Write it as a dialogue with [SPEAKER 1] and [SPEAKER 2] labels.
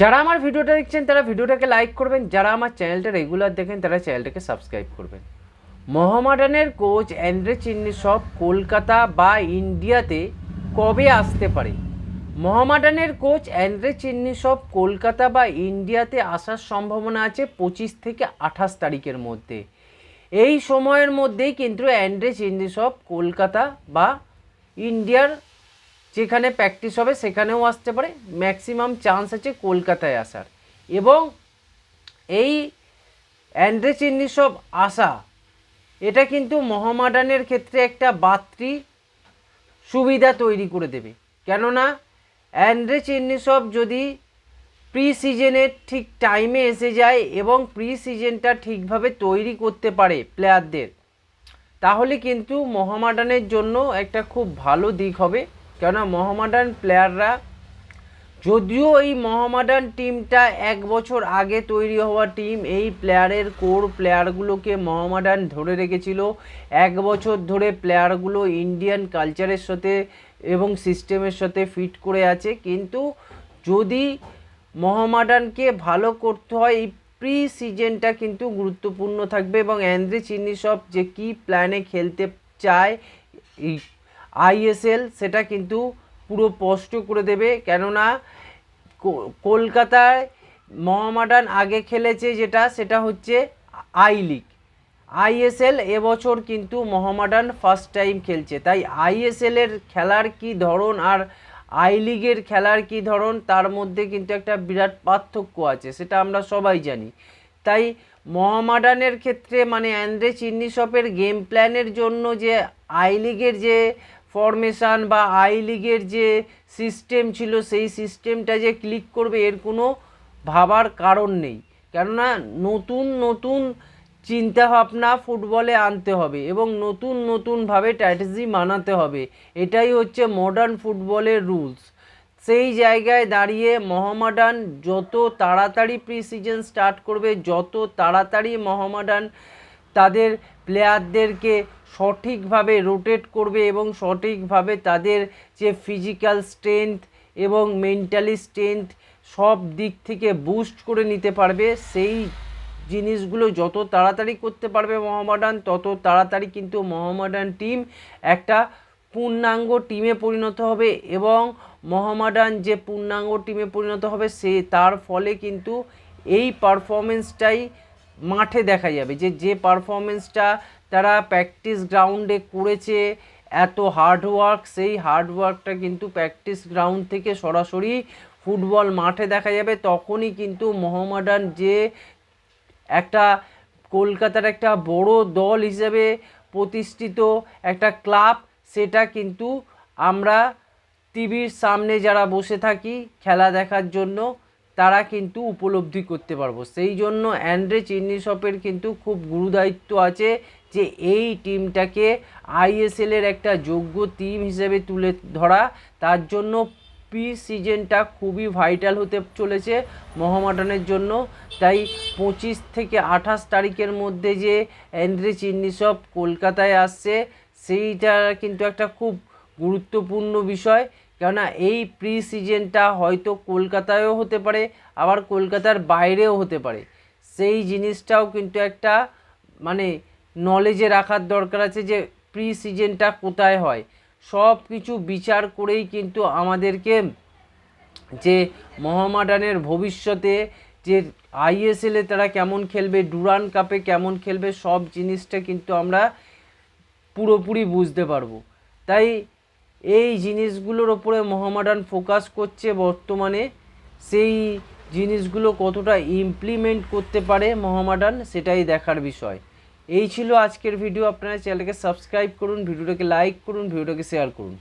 [SPEAKER 1] যারা আমার ভিডিওটা দেখছেন, তারা ভিডিওটাকে লাইক করবেন। যারা আমার চ্যানেলটা রেগুলার দেখেন, তারা চ্যানেলটাকে সাবস্ক্রাইব করবেন। মোহামেডানের কোচ অ্যান্ড্রে চিন্নি সব কলকাতা বা ইন্ডিয়াতে কবে আসতে পারে? মোহামেডানের কোচ অ্যান্ড্রে চিন্নি সব কলকাতা বা ইন্ডিয়াতে আসার সম্ভাবনা আছে পঁচিশ থেকে আঠাশ তারিখের মধ্যে। এই সময়ের মধ্যেই কিন্তু অ্যান্ড্রে চিন্নি সব কলকাতা বা ইন্ডিয়ার যেখানে প্র্যাকটিস হবে, সেখানেও আসতে পারে। ম্যাক্সিমাম চান্স আছে কলকাতায় আসার। এবং এই অ্যান্ড্রে চিন্নি সব আসা, এটা কিন্তু মহামাডানের ক্ষেত্রে একটা বাত্রি সুবিধা তৈরি করে দেবে। কেননা অ্যান্ড্রে চিন্নিসব যদি প্রি সিজনের ঠিক টাইমে এসে যায় এবং প্রি সিজনটা ঠিকভাবে তৈরি করতে পারে প্লেয়ারদের তাহলে কিন্তু মোহামেডানের জন্য একটা খুব ভালো দিক হবে। কেননা মোহামেডান প্লেয়াররা যদিও এই মোহামেডান টিমটা এক বছর আগে তৈরি হওয়া টিম, এই প্লেয়ারের কোর প্লেয়ারগুলোকে মোহামেডান ধরে রেখেছিল। এক বছর ধরে প্লেয়ারগুলো ইন্ডিয়ান কালচারের সাথে এবং সিস্টেমের সাথে ফিট করে আছে। কিন্তু যদি মোহামেডানকে ভালো করতে হয়, এই প্রি সিজনটা কিন্তু গুরুত্বপূর্ণ থাকবে এবং অ্যান্দ্রে চিনি সব যে কী প্ল্যানে খেলতে চায় আইএসএল, সেটা কিন্তু পুরো স্পষ্ট করে দেবে। কেননা কলকাতায় মোহামেডান আগে খেলেছে যেটা, সেটা হচ্ছে আই লিগ। আইএসএল এবছর কিন্তু মোহামেডান ফার্স্ট টাইম খেলছে। তাই আইএসএলের খেলার কি ধরন আর আই লিগের খেলার কি ধরন, তার মধ্যে কিন্তু একটা বিরাট পার্থক্য আছে, সেটা আমরা সবাই জানি। তাই মোহামেডানের ক্ষেত্রে মানে অ্যান্ড্রে চিন্নিসপের গেম প্ল্যানের জন্য যে আই লিগের যে ফরমেশান বা আই লিগের যে সিস্টেম ছিল, সেই সিস্টেমটা যে ক্লিক করবে, এর কোনো ভাবার কারণ নেই। কেননা নতুন নতুন চিন্তাভাবনা ফুটবলে আনতে হবে এবং নতুন নতুনভাবে স্ট্র্যাটেজি মানাতে হবে। এটাই হচ্ছে মডার্ন ফুটবলের রুলস সেই জায়গায় দাঁড়িয়ে মোহামেডান যত তাড়াতাড়ি প্রি সিজন স্টার্ট করবে, যত তাড়াতাড়ি মোহামেডান তাদের প্লেয়ারদেরকে সঠিকভাবে রোটেট করবে এবং সঠিকভাবে তাদের যে ফিজিক্যাল স্ট্রেংথ এবং মেন্টালি স্ট্রেংথ সব দিক থেকে বুস্ট করে নিতে পারবে। সেই জিনিসগুলো যত তাড়াতাড়ি করতে পারবে মোহামেডান, তত তাড়াতাড়ি কিন্তু মোহামেডান টিম একটা পূর্ণাঙ্গ টিমে পরিণত হবে এবং মোহামেডান যে পূর্ণাঙ্গ টিমে পরিণত হবে, সে তার ফলে কিন্তু এই পারফরমেন্সটাই মাঠে দেখা যাবে যে যে পারফরমেন্সটা তারা প্র্যাকটিস গ্রাউন্ডে করেছে, এত হার্ডওয়ার্ক সেই হার্ডওয়ার্কটা কিন্তু প্র্যাকটিস গ্রাউন্ড থেকে সরাসরি ফুটবল মাঠে দেখা যাবে। তখনই কিন্তু মোহামেডান যে একটা কলকাতার একটা বড় দল হিসেবে প্রতিষ্ঠিত একটা ক্লাব সেটা কিন্তু আমরা টিভির সামনে যারা বসে থাকি, খেলা দেখার জন্য তারা কিন্তু উপলব্ধি করতে পারব। সেই জন্য অ্যান্ড্রে চিন্নি শপের কিন্তু খুব গুরুদায়িত্ব আছে যে এই টিমটাকে আইএসএলের একটা যোগ্য টিম হিসেবে তুলে ধরা। তার জন্য প্রি সিজনটা খুবই ভাইটাল হতে চলেছে মোহামেডানের জন্য। তাই পঁচিশ থেকে আঠাশ তারিখের মধ্যে যে অ্যান্ড্রে চিন্নিসব কলকাতায় আসছে, সেইটা কিন্তু একটা খুব গুরুত্বপূর্ণ বিষয়। কেননা এই প্রি সিজনটা হয়তো কলকাতায়ও হতে পারে, আবার কলকাতার বাইরেও হতে পারে। সেই জিনিসটাও কিন্তু একটা মানে নলেজে রাখার দরকার আছে যে প্রি সিজনটা কোথায় হয়। সব কিছু বিচার করেই কিন্তু আমাদেরকে যে মহামাডানের ভবিষ্যতে, যে আইএসএলে তারা কেমন খেলবে, ডুরান কাপে কেমন খেলবে, সব জিনিসটা কিন্তু আমরা পুরোপুরি বুঝতে পারব। তাই এই জিনিসগুলোর ওপরে মহামাডান ফোকাস করছে বর্তমানে, সেই জিনিসগুলো কতটা ইমপ্লিমেন্ট করতে পারে মহামাডান সেটাই দেখার বিষয়। এই ছিল আজকের ভিডিও আপনারা চ্যানেলকে সাবস্ক্রাইব করুন, ভিডিওটাকে লাইক করুন, ভিডিওটাকে শেয়ার করুন।